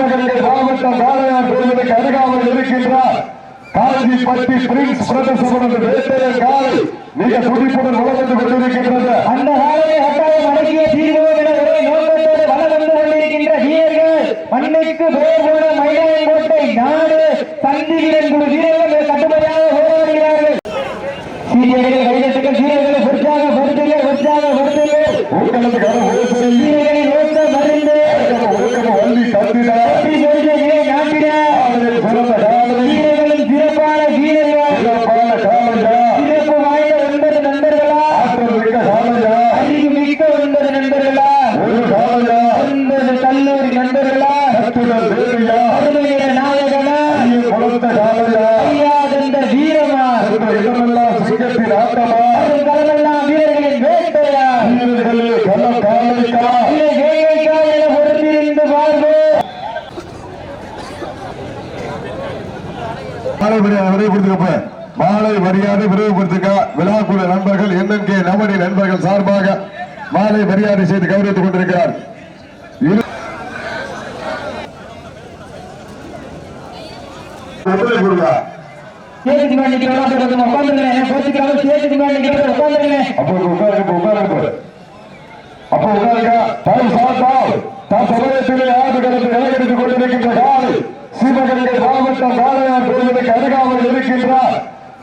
சிவகங்கை மாவட்டம் வாழையார் கோவிலுக்கு அருகாமல் இருக்கின்றார். காஞ்சிப்பட்டி பிரின்ஸ் பிரதேசமனது வேட்டையர் காலை மிக துடிப்புடன் வளர்ந்து கொண்டிருக்கின்றது. அந்த காலையை கட்டாயம் அடக்கிய தீர்வோம் என ஒரே நோக்கத்தோடு வளம் வந்து கொண்டிருக்கின்ற வீரர்கள் மண்ணுக்கு பெயர் போன மயிலாயங்கோட்டை நாடு தந்தி வீரன் குழு வீரர்கள் கட்டுமையாக போராடுகிறார்கள். சீரியர்கள் கைதட்டுகள் வீரர்களை உற்சாகப்படுத்துங்கள் உற்சாகப்படுத்துங்கள் உங்களுக்கு கரம் ஓசை வீரர்களின் நோக்க மருந்து ஒழுக்கம் வள்ளி தந்தினார் வெற்றி கொள்கையை நாட்டிட காலையில் பிறந்த காலை வீரர்களும் சிறப்பான வீரர்கள் சிறப்பான காலையா சிறப்பு வாய்ந்த ஒன்பது நண்பர்களா ஆற்றல் மிக்க காலையா அறிவு மிக்க ஒன்பது நண்பர்களா ஒரு காலையா ஒன்பது கல்லூரி நண்பர்களா கட்டுதல் தேவையா அருமையில நாயகனா ஐயன் குளத்த காலையா ஐயா தந்த வீரமா இந்த இடமெல்லாம் சிங்கத்தின் ஆட்டமா அதன் களமெல்லாம் வீரர்களின் வேட்டையா வீரர்களில் களம் காலைக்கா இல்லை வேங்கைக்கா என பொறுத்திருந்து பார்ப்போம் மாலை விரைவுபடுத்துக்கப்ப மாலை மரியாதை விரைவுபடுத்துக்க விழாக்குழு நண்பர்கள் என்என்கே நவனி நண்பர்கள் சார்பாக மாலை மரியாதை செய்து கௌரவித்துக் கொண்டிருக்கிறார். அப்போ உட்காருங்க. தாய் சாத்தால் தன் சமயத்திலே ஆண்டு கடந்து நிலையெடுத்துக் கொண்டிருக்கின்ற காலை சிவகங்கை மாவட்டம் வாழையார் கோவிலுக்கு அருகாமல் இருக்கின்றார்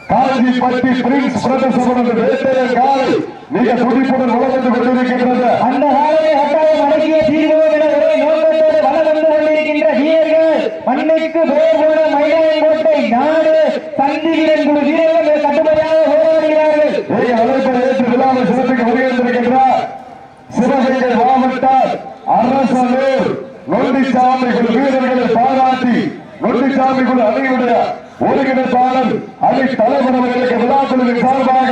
காஞ்சிப்பட்டி பிரின்ஸ் பிரதேசமனது வேட்டையர் காலை மிக துடிப்புடன் வளர்ந்து கொண்டிருக்கின்றது. அந்த காலையை கட்டாயம் அடக்கிய தீர்வோம் என ஒரே நோக்கத்தோடு வளம் வந்து கொண்டிருக்கின்ற வீரர்கள் மண்ணுக்கு பெயர் போன மயிலாயங்கோட்டை நாடு தந்தி வீரன் குழு வீரர்கள் கட்டுமையாக போராடுகிறார்கள். அழைப்பை ஏற்று விழாவில் சிறப்பிக்க வருகின்றிருக்கின்றார் சிவகங்கை மாவட்டம் அரசனூர் நொண்டிச்சாமி குழு வீரர்களை பாராட்டி முத்துசாமி குழு அணியுடைய ஒருங்கிணைப்பாளர் அணி தலைவர் விழாக்குழுவின் சார்பாக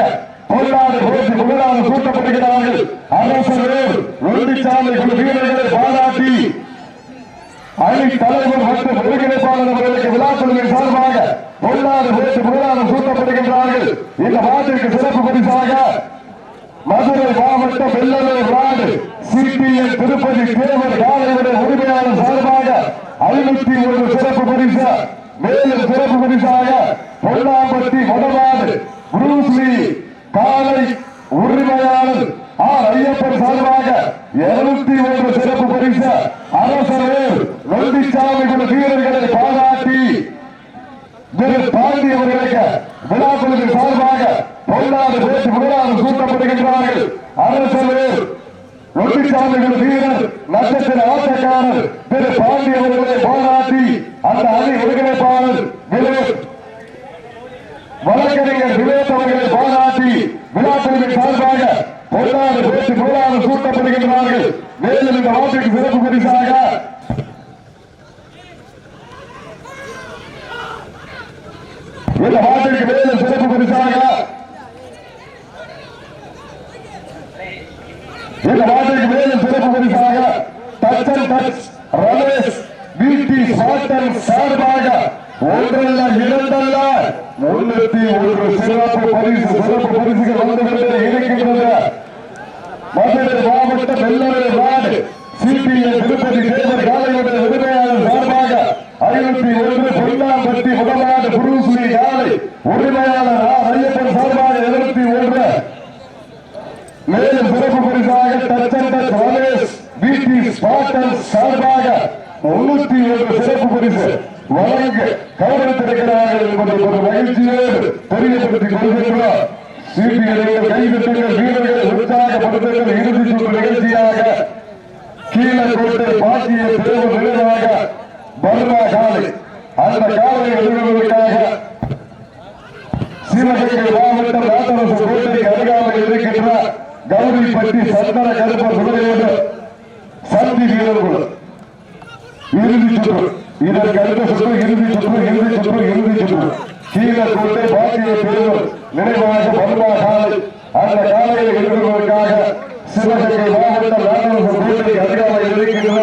பொன்னாடு போட்டி முதலாக சூட்டப்படுகிறார்கள். அரசனூர் நொண்டிச்சாமி குழு வீரர்களை பாராட்டி அணி தலைவர் மற்றும் ஒருங்கிணைப்பாளர் அவர்களுக்கு விழாக்குழுவின் சார்பாக பொன்னாடு போட்டி முதலாக சூட்டப்படுகின்றார்கள். இந்த மாட்டிற்கு சிறப்பு பரிசாக மதுரை மாவட்டம் வெள்ளலூர் நாடு சிபிஎம் திருப்பதி தேவர் காலையுடைய உரிமையாளர் சார்பாக ஐநூத்தி ஒரு சிறப்பு பரிசு மேலும் சிறப்பு பரிசாக பொன்னாம்பட்டி வடநாடு குருஸ்ரீ காலை உரிமையாளர் ஆர் ஐயப்பன் சார்பாக இருநூத்தி ஒன்று சிறப்பு பரிசு அரசர் நொண்டிச்சாமி குழு வீரர்களை பாராட்டி திரு பாண்டி அவர்களுக்கு விழாக்குழுவின் சார்பாக பதினாறு பேர் முதலாவது சூட்டப்படுகின்றார்கள். அரசு நொண்டிச்சாமிகள் வீரர் நட்சத்திர ஆட்டக்காரர் திரு பாண்டி அவர்களை பாராட்டி அந்த அணி ஒருங்கிணைப்பாளர் வழக்கறிஞர் விவேக் அவர்களை பாராட்டி விழாக்குழுவின் சார்பாக பொன்னாடு பேச்சு முதலாவது சூட்டப்படுகின்றார்கள். மேலும் இந்த ஆட்டுக்கு சிறப்பு பரிசாக இந்த மாட்டிற்கு மேலும் சிறப்பு பரிசாக இந்த மாட்டிற்கு மேலும் சிறப்பு பரிசாக டச்சன் டச் ரமேஷ் வீட்டி சாட்டன் சார்பாக ஒன்றல்ல இரண்டல்ல முன்னூத்தி ஒன்று சிறப்பு பரிசு சிறப்பு பரிசுகள் வந்துவிட்டு இருக்கின்றன மதுரை மாவட்ட வெள்ளரை நாடு சிபிஎம் திருப்பதி தேவர் காலையுடைய உரிமையாளர் சார்பாக ஐநூத்தி ஒன்று பொன்னாம்பட்டி முதலாடு புரூஸ்லி காலை உரிமையாளர் ஐயப்பன் சார்பாக எழுநூத்தி ஒன்று மேலும் சிறப்பு பரிசாக தச்சந்த டச் ரமேஷ் பிடி ஸ்பாட்டன் சார்பாக முன்னூத்தி ஒன்று சிறப்பு பரிசு வழங்க கவனத்திருக்கிறார்கள் என்பதை ஒரு மகிழ்ச்சியோடு தெரியப்படுத்திக் கொள்கின்றோம். சிபிஐ கைவிட்டுங்கள் வீரர்கள் உற்சாகப்படுத்துங்கள். இறுதி சுற்று நிகழ்ச்சியாக கீழக்கோட்டை பாக்கிய தேர்வு நினைவாக பர்மா காலை அந்த காலை எதிர்கொள்வதற்காக சிவகங்கை மாவட்டம் ராத்தரசு கோட்டை அருகாமையில் கௌரிப்பட்டி சந்தன கருப்ப துணையோடு சந்தி வீரர்கள். இறுதி சுற்று. இதற்கு அடுத்த சுற்று இறுதி சுற்று இறுதி சுற்று இறுதி சுற்று. கீழே கொண்டே பாக்கிய தேர்வு நினைவாக பர்மா காலை. அந்த காலையில் இருப்பதற்காக சிவகங்கை மாவட்ட ராணுவ கூட்டணி அதிகாரம் இருக்கின்ற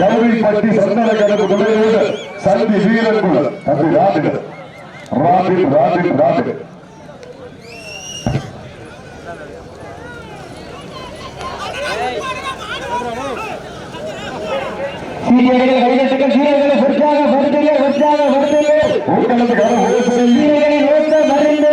கௌரிப்பட்டி சந்தன கருப்பு துணையோடு சந்தி வீரர்கள். தம்பி ராபிட். Rabbit rabbit rabbit. சீரியர்களை கைதட்டுங்கள் வீரர்களை உற்சாகப்படுத்துங்கள் உற்சாகப்படுத்துங்கள் உங்களுக்கு கர ஓசை வீரர்களை நோக்க மருந்து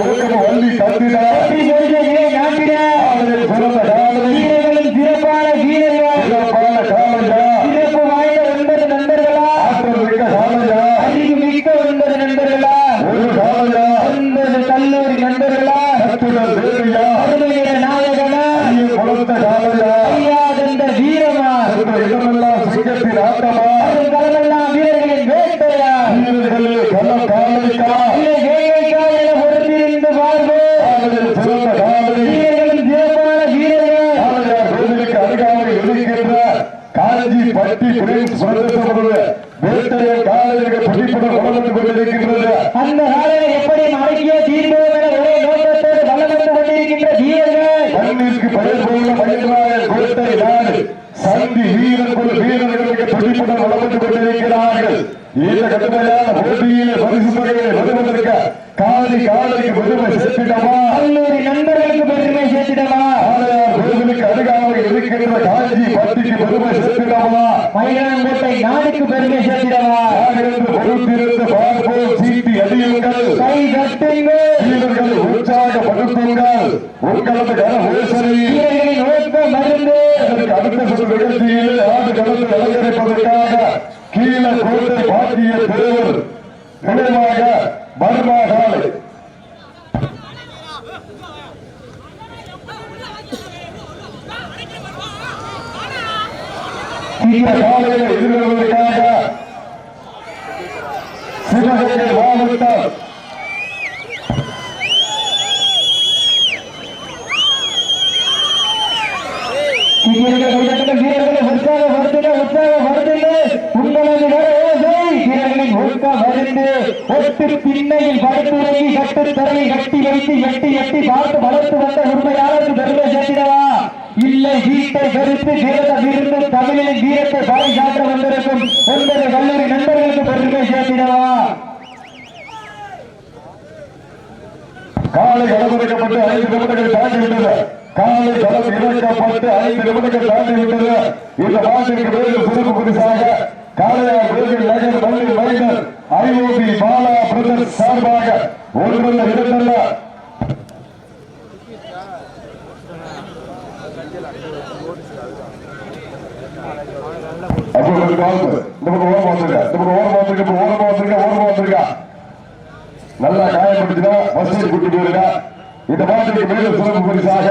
ஒழுக்கம் வள்ளி தந்திட வெற்றி கொள்கைகளை நாட்டிட காலையில் பிறந்த காலை வீரர்களும் சிறப்பான வீரர்கள் சிறப்பான காலையா சிறப்பு வாய்ந்த ஒன்பது நண்பர்களா ஆற்றல் மிக்க காலையா அறிவு மிக்க ஒன்பது நண்பர்களா ஒரு காலையா ஒன்பது கல்லூரி நண்பர்களா கத்துடல் வேலையா அருமையில நாயகனா ஐய குளத்த காலையா ஐயா தந்த வீரமா என்ற இடமெல்லாம் சிங்கத்தின் ஆட்டமா அதன் களமெல்லாம் வீரர்களின் வேட்டையா வீரர்களே கல காலைக்கா இல்லை வேங்கைக்கா என பொறுத்திருந்து பார்ப்போம் காலையில் சிறந்த காலை வீரர்களும் சிறப்பான வீரர்கள் காளையார் கோவிலுக்கு அருகாமையில் இருக்கின்ற காஞ்சி பட்டி பிரின்ஸ் பிரதேசமுடைய வேட்டையன் காலையில் பிடிப்புடன் வளர்ந்து கொண்டிருக்கின்றது அந்த காலையை எப்படி அடக்கிய தீர்வோம் என ஒரே நோக்கத்தோடு வளம் வந்து கொண்டிருக்கின்ற வீரர்கள் மண்ணிற்கு பெயர் போல மயிலாய கோட்டை நாடு சந்தி வீரன் குழு வீரர்களுக்கு பிடிப்புடன் வளர்ந்து கொண்டிருக்கிறார்கள் இந்த கடுமையான போட்டியிலே பரிசு தொகையை பெறுவதற்கு காலி காலைக்கு பெருமை சேர்த்திடமா கல்லூரி நண்பர்களுக்கு பெருமை சேர்த்திடவா காளையார் கோவிலுக்கு அருகாமையில் இருக்கின்ற காஞ்சி பட்டிக்கு பெருமை சேர்த்திடமா மயிலாங்கோட்டை நாடுக்கு பெருமை சேர்த்திடவா யாரிருந்து பொறுத்திருந்து பார்ப்போம் சீட்டி அடியுங்கள் கை கட்டுங்கள் வீரர்கள் உற்சாகப்படுத்துங்கள் உங்களது கன ஓசனை வீரர்களின் நோக்க மருந்து அதற்கு அடுத்த சுற்று நிகழ்ச்சியில் ஆடு களத்தில் அலங்கரிப்பதற்காக கீழே கோட்டை பாட்டிய தேவர் நினைவாக பர்மா காலை இந்த காலையை எதிர்கொள்வதற்காக சிவகங்கை மாவட்டம் வீரர்கள் கைதட்டுங்கள் வீரர்களை உற்சாகப்படுத்துங்கள் உற்சாகப்படுத்துங்கள் உங்களது வீரர்களின் ஒழுக்க மருந்து ஒட்டு பின்னையில் படுத்துறங்கி கட்டு தரையை கட்டி வைத்து எட்டி எட்டி பார்த்து வளர்த்து வந்த உண்மையாளருக்கு பெருமை சேர்த்திடவா இல்லை வீட்டை கருத்து சிறந்த விருந்து தமிழின் வீரத்தை பறை சாற்ற வந்திருக்கும் ஒன்பது கல்லூரி நண்பர்களுக்கு பெருமை சேர்த்திடவா காலை களமிறக்கப்பட்டு ஐந்து நிமிடங்கள் தாண்டி விட்டது காலை களம் இறக்கப்பட்டு ஐந்து நிமிடங்கள் தாண்டி விட்டது இந்த மாட்டிற்கு வேறு சிறப்பு பரிசாக காளையார் வேறு நகர் மல்லி மைனர் ஐஓபி பாலா பிரதர்ஸ் சார்பாக ஒன்றல்ல இரண்டல்ல அப்போ ஒரு கால் இந்த பக்கம் ஓரம் வந்துருக்கா இந்த ஓரம் வந்துருக்கா ஓரம் ஓரம் நல்லா காயப்படுத்தினா பஸ் கூட்டிட்டு போயிருக்கா இந்த மாட்டிற்கு மேலும் சிறப்பு பரிசாக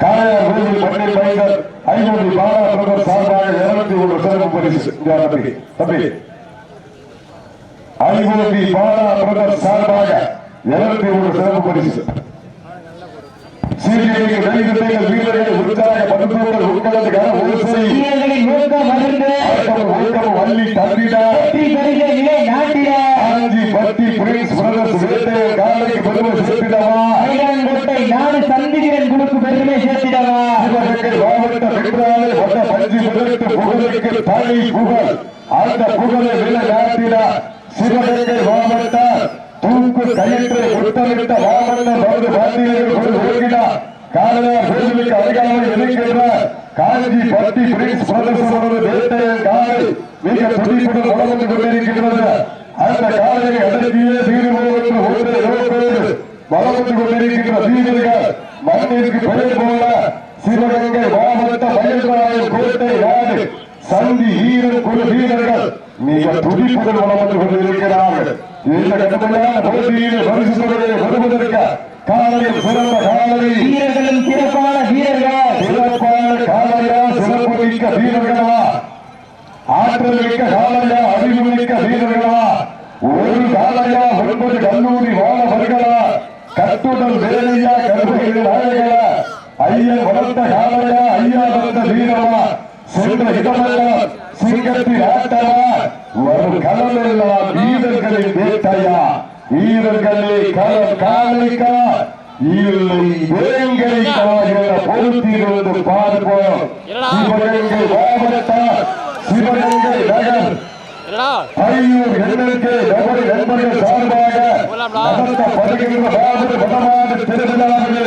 காளையார் மைந்தர் ஐநூறு பாலா பிரதர் சார்பாக இருநூத்தி ஒன்று சிறப்பு பரிசு. தம்பி தம்பி. ஐநூறு பாலா பிரதர் சார்பாக இருநூத்தி ஒன்று சிறப்பு பரிசு. வீரர்கள் உற்சாக ஒரு சரி. ஒழுக்கம் வள்ளி தந்திட வெற்றி பெறுகிற நிலை நாட்டிட காஞ்சி பட்டி பிரின்ஸ் பிரதர்ஸ் வேட்டையர் காலைக்கு பெருமை சேர்த்திடவா மயிலாங்கோட்டை நாடு சந்திரன் குழுக்கு பெருமை சேர்த்திடவா சிவகங்கை மாவட்ட வென்றாலே வந்த பஞ்சு முதலுக்கு புகழுக்கு தனி புகழ் அந்த புகழை நிலைநாட்டிட சிவகங்கை மாவட்ட தூக்கு கயிற்றை முத்தமிட்ட மாமன்னர் மருந்து பாண்டியர்கள் கொண்டு ஓடினார் காலையார் கோவிலுக்கு அருகாமையில் இருக்கின்ற காஞ்சி பட்டி பிரின்ஸ் பிரதர்சனோடு காலை மிக துடிப்புடன் வளர்ந்து கொண்டிருக்கின்றது. அந்த காலையை அடக்கியே தீர்வோம் என்று ஒன்றை வளர்ந்து கொண்டிருக்கின்ற வீரர்கள் மண்ணிற்கு பெயர் போல சிவகங்கை மாவட்ட மயில்ராயன் கோட்டை நாடு சந்தி வீரன் குழு வீரர்கள் மிக துடிப்புடன் வளர்ந்து கொண்டிருக்கிறார்கள். இந்த கடுமையான போட்டியில் பரிசு தொகையை காலையில் சிறந்த காலை. வீரர்களும் சிறப்பான வீரர்கள்? மிக்க வீரர்களா? ஆற்றல் மிக்க காலையா அறிவு மிக்க வீரர்களா? ஒரு காலையா ஒன்பது கல்லூரி மாணவர்களா கட்டுடல் வேலையா கருமைகள் நாயகளா ஐயன் வளர்த்த காலையா ஐயா வளர்த்த வீரமா? சென்ற இடமெல்லாம் சிங்கத்தின் ஆட்டமா? வரும் களமெல்லாம் வீரர்களின் வேட்டையா? வீரர்களே களம் காலைக்கா? இல்லை வேங்கைக்கா என பொறுத்திருந்து பார்ப்போம் சிவகங்கை மாவட்டம் சிவகங்கை நகர். ஐயூர் எண்ணெய்க்கு நபர் நண்பர்கள் சார்பாக நடத்தப்படுகின்ற மாபெரும் வடமாடு திருவிழாவிலே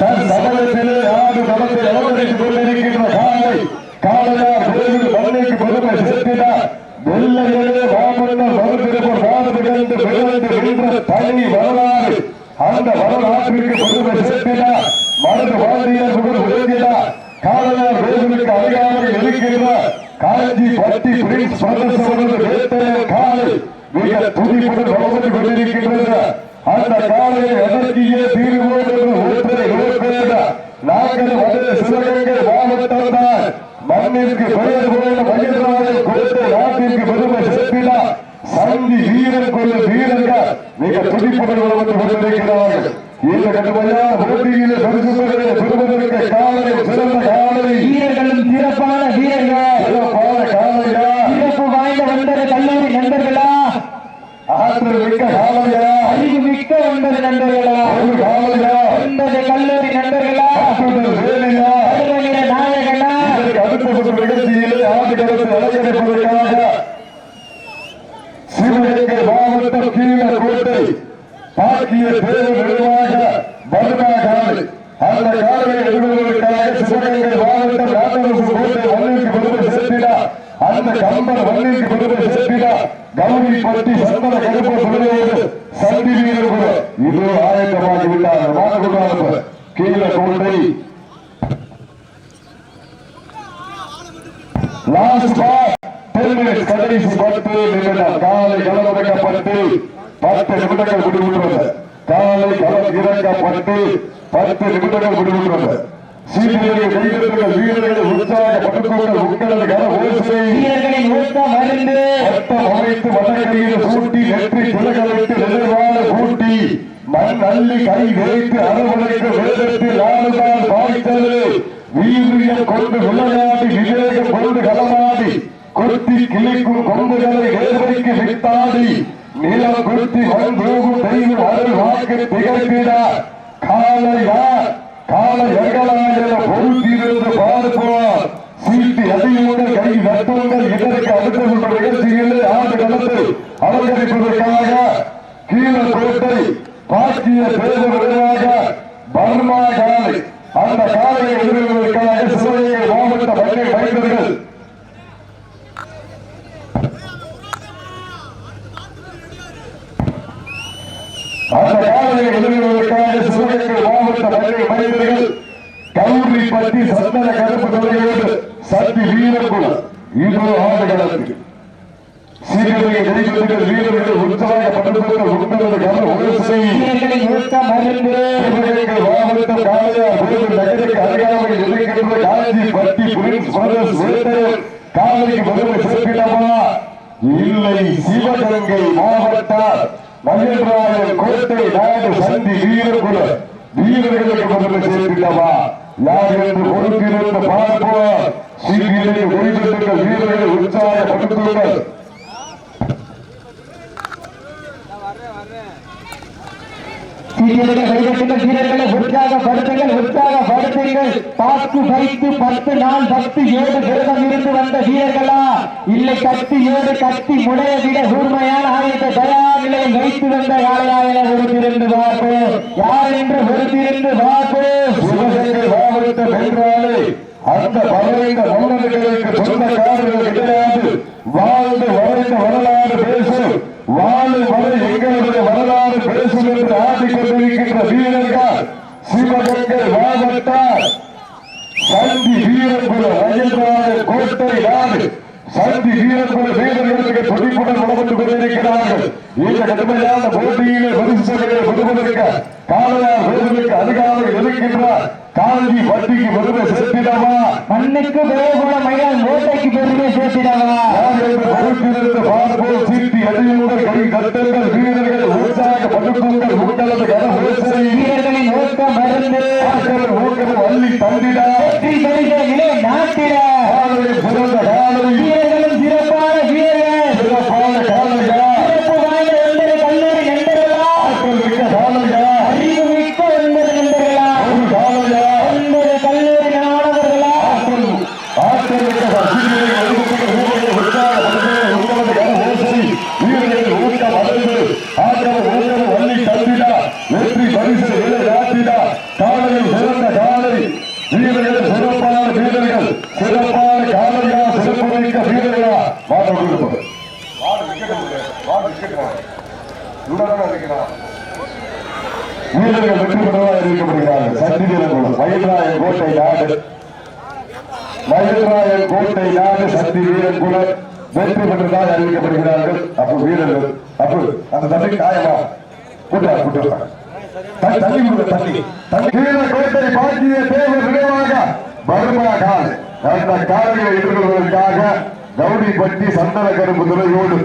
தன் சமயத்திலே ஆடு நடத்தை அலங்கரித்துக் கொண்டிருக்கின்ற காலை காளையார் கோவில் மண்ணுக்கு பெருமை சேர்த்தினார் வெள்ளையிலே மாமன்னர் மறுபிறப்பு மாறு கண்டு விழுந்து நின்ற தனி வரலாறு அந்த வரலாற்றிற்கு பெருமை சேர்த்தினார் மனது வாழ்ந்தியர் முகம் விளங்கினார் காளையார் வேதனுக்கு அதிகாரம் இருக்கிறார் காஞ்சி பட்டி பிரின்ஸ் பிரதேச வேட்டைய காலை மிக துதிப்புடன் வளர்ந்து கொண்டிருக்கின்றது. அந்த காலையை எதற்கியே தீர்வோம் என்று ஒருத்தரை நோக்கேட நாங்கள் வந்து சிவகங்கை மாவட்டம் மண்ணிற்கு பெயர் போன மகிழ்ராஜன் கொடுத்து நாட்டிற்கு பெருமை சேர்ப்பினார் சந்தி வீரன் வீரர்கள் மிக துடிப்புடன் வளர்ந்து கொண்டிருக்கிறார்கள் இந்த கட்டுமையான போட்டியிலே பரிசு பெறுவதற்கு காலையில் சிறந்த காலை வீரர்களும் சிறப்பான வீரர்கள் சிறப்பான காலையா சிறப்பு வாய்ந்த வந்தது கல்லூரி நண்பர்களா ஆற்றல் மிக்க காலையா அறிவு மிக்க வந்தது நண்பர்களா ஒரு காலையா வந்தது கல்லூரி நண்பர்களா அற்புதம் வேலையா அருமையில நாயகனா இதற்கு அடுத்த நிகழ்ச்சியிலே ஆண்டு கருத்து அலங்கரிப்பதற்காக சிவகங்கை மாவட்டம் கீழக்கோட்டை பாக்கிய தேர்வு நிர்வாக பர்மா காலை அந்த காலையை எதிர்கொள்வதற்காக சிவகங்கை மாவட்டம் நாட்டரசு கோட்டை மண்ணிற்கு பெருமை சேர்த்தினார் அந்த கம்பர் மண்ணிற்கு பெருமை சேர்த்தினார் கௌரி பட்டி சந்தன கருப்பு சொல்லுவது சந்தி வீரர்கள் இது ஆயத்தமாகி விட்டார். மாணவர்கள் Keezhakottai last ball ten minutes கடைசி பத்து நிமிடம். காலை களம் இறக்கப்பட்டு பத்து நிமிடங்கள் முடிவுற்றது. காலை களம் இறக்கப்பட்டு பத்து நிமிடங்கள் முடிவுற்றது சீனியர்கள் கைவிடுங்கள் வீரர்கள் உற்சாக பட்டுக்கோங்கள் உங்களது கன ஓசை. வீரர்களின் ஊக்க மருந்து. வட்டம் அமைத்து வடகையில் சூட்டி நெற்றி திலகலிட்டு நிலைவாழ கூட்டி மண் அள்ளி கை வைத்து அரவணைக்கு வேதத்தில் ஆளுதான் பாய்த்தது. வீரியம் கொண்டு விளையாடி விவேகம் கொண்டு களமாடி. கொத்தி கிளிக்கும் கொம்புகளை வேதனைக்கு வித்தாடி தெய்வம் அருள் வாக்கு திகழ்த்தினார் காலையா காலை எங்களாயிர பொறுத்திருந்து பார்ப்போம் சீட்டு அதிகமுடன் கை நட்டுங்கள் இதற்கு அடுத்த சுற்று நிகழ்ச்சியில் ஆண்டு களத்தை அலங்கரிப்பதற்காக கீழக்கோட்டை பாக்கிய தேர்தல் விரைவாக பர்மா காலை அந்த காலையை எதிர்கொள்வதற்காக சிவகங்கை மாவட்ட பள்ளி மைந்தர்கள் அந்த காலையை எதிர்கொள்வதற்காக சிவகங்கை மாவட்ட பள்ளி மைந்தர்கள் கௌரி பட்டி சந்தன கருப்பு சீக்கிரமே ஜெயிப்பதற்கு வீரர்கள் உற்சாக நகருக்கு அருகாமையில் இருக்கின்ற பிரதர்ஸ் வேட்டையர் காலைக்கு பெருமை சேர்ப்பிடமா இல்லை சிவகங்கை மாவட்டம் மகேந்திராவின் கோட்டை நாடு சந்தி வீரகுல வீரர்களுக்கு கொண்டு சேர்த்துட்டவா? யார் என்று பொறுப்பிருந்து பார்ப்போம். சீக்கிரமே ஒளிபெற்றுங்கள் வீரர்களை உற்சாகப்படுத்துங்கள். வீரர்கள் வீரர்களை உற்சாகப்படுத்துங்கள் உற்சாகப்படுத்துங்கள் பாக்கு வைத்து பத்து நாள் பத்து ஏழு விரதம் இருந்து வந்த வீரர்களா? இல்லை கத்தி ஏழு கத்தி முடைய விட கூர்மையான ஆயுத தயார் நிலையில் வைத்து வந்த யாரையா ஒருத்திருந்து பார்ப்போம் யார் என்று ஒருத்திருந்து பார்ப்போம் சிவகங்கை மாவட்டம் அந்த பலவீன மன்னர்களுக்கு சொந்தக்காரர்கள் கிடையாது வாழ்ந்து வரைந்த வரலாறு பேசும். வாழும் வரை எங்களுடைய வரலாறு பேசும் என்று ஆடிக்கொண்டிருக்கின்ற வீரர்கள் சிவகங்கை மாவட்டம் சந்தி வீரர்குல ராஜேந்திராய கோட்டை நாடு. சந்தி வீரர்குல வீரர்களுக்கு துடிப்புடன் நடந்து கொண்டிருக்கிறார்கள். இந்த கடுமையான போட்டியிலே பரிசு பரிசுகளை பெறுவதற்கு காலையார் வீரர்களுக்கு அதிகாரம் இருக்கின்றார் காஞ்சி பட்டிக்கு பெருமை சேர்த்திடவா? மண்ணுக்கு வேகுல மயிலால் மூட்டைக்கு பெருமை சேர்த்திடவா? பொறுப்பிலிருந்து பார்ப்போம். சீட்டி அடியுடன் கை கட்டுங்கள். வீரர்கள் உற்சாக படுத்துங்கள். உங்களது கன ஓசை வீரர்களின் ஊக்க மருந்து. ஆட்கள் ஊக்கம் அள்ளி தந்திடா. வெற்றி பரிசை நிலை நாட்டிட. காலையில் சிறந்த காலை வீரர்களும் சிறப்பான வீரர்கள் சிறப்பான காலையா சிறப்பு வாய்ந்த ஒன்பது கல்லூரி நண்பர்களா ஆட்கள் மிக்க காலையா அறிவு மிக்க ஒன்பது நண்பர்களா ஒரு காலையா ஒன்பது கல்லூரி மாணவர்களா ஆட்கள் ஆட்கள் மிக்க சசிகளை ஒதுக்குகிற வீரர்கள் உற்சாக படுத்துங்கள் உங்களது கன ஓசை வீரர்கள் ஊக்கம் அடைந்து இந்த வீரர்களா மாட்ட கொடுக்கப்படும் வீரர்கள் வெற்றி பெற்றதாக அறிவிக்கப்படுகிறார்கள் சக்தி வீரர்கள் மயில்ராயன் கோட்டை நாடு. மயில்ராயன் கோட்டை நாடு சக்தி வீரர் கூட வெற்றி பெற்றதாக அறிவிக்கப்படுகிறார்கள். அப்போ வீரர்கள் அப்போ அந்த தண்ணி காயமா? கூட்டார் கூட்டார் தள்ளி தண்ணி தள்ளி தண்ணி. கோட்டை பாக்கிய தேவர் நினைவாக பர்மா கால். அந்த காலையை எதிர்கொள்வதற்காக கவுடிப்பட்டி சந்தன கரும்பு துறையோடு